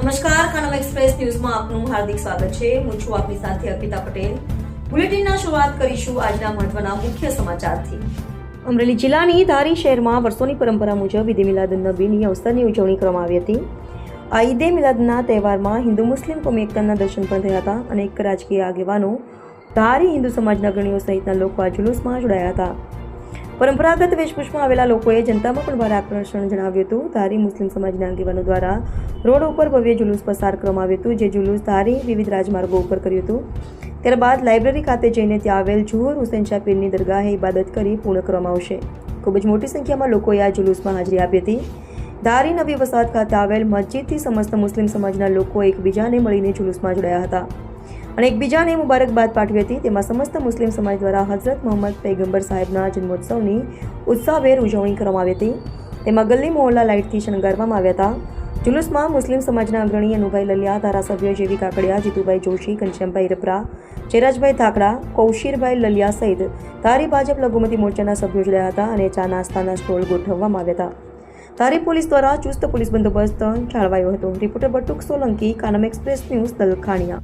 નમસ્કાર કનમ એક્સપ્રેસ ન્યૂઝમાં આપનું હાર્દિક સ્વાગત છે. હું છું આપની સાથે અર્પિતા પટેલ. બુલેટિનના શરૂઆત કરીશું આજના મહત્વના મુખ્ય સમાચારથી. અમરેલી જિલ્લાની ધારી શહેરમાં વર્ષોની પરંપરા મુજબ ઈદે મિલાદ નબીની અવસરની ઉજવણી કરવામાં આવી હતી. આ ઈદે મિલાદના તહેવારમાં હિન્દુ મુસ્લિમ કોમી એકતાના દર્શન પણ થયા હતા અનેક રાજકીય આગેવાનો ધારી હિન્દુ સમાજના અગ્રણીઓ સહિતના લોકો આ જુલુસમાં જોડાયા હતા. પરંપરાગત વેશભૂષમાં આવેલા લોકોએ જનતામાં પણ ભારે આકર્ષણ જણાવ્યું હતું. ધારી મુસ્લિમ સમાજના આગેવાનો દ્વારા રોડ ઉપર ભવ્ય જુલુસ પસાર કરવામાં આવ્યું હતું, જે જુલુસ ધારી વિવિધ રાજમાર્ગો ઉપર કર્યું હતું. ત્યારબાદ લાઇબ્રેરી ખાતે જઈને ત્યાં આવેલ જુહર હુસેન શાહ પીરની દરગાહે ઇબાદત કરી પૂર્ણ કરવામાં આવશે. ખૂબ જ મોટી સંખ્યામાં લોકોએ આ જુલુસમાં હાજરી આપી હતી. ધારી નવી વસાહત ખાતે આવેલ મસ્જિદથી સમસ્ત મુસ્લિમ સમાજના લોકો એકબીજાને મળીને જુલુસમાં જોડાયા હતા. અને એકબીજાને મુબારકબાદ પાઠવી હતી. તેમાં સમસ્ત મુસ્લિમ સમાજ દ્વારા હઝરત મોહમ્મદ પૈગંબર સાહેબના જન્મોત્સવની ઉત્સાહભેર ઉજવણી કરવામાં આવી હતી. તેમાં ગલ્લી મોહલ્લા લાઇટથી શણગારવામાં આવ્યા હતા. જુલુસમાં મુસ્લિમ સમાજના અગ્રણી અનુભાઈ લલિયા, ધારાસભ્ય જેવી કાકડિયા, જીતુભાઈ જોશી, ઘનશ્યામભાઈ રપરા ચેરાજભાઈ થાકડા કૌશિરભાઈ લલિયા સહિત ધારી ભાજપ લઘુમતી મોરચાના સભ્યો જોડાયા હતા અને ચા નાસ્તાના સ્ટોલ ગોઠવવામાં આવ્યા હતા. ધારી પોલીસ દ્વારા ચુસ્ત પોલીસ બંદોબસ્ત જાળવાયો હતો. Reporter Batuk Solanki, Kanam express news Dalkhaniya.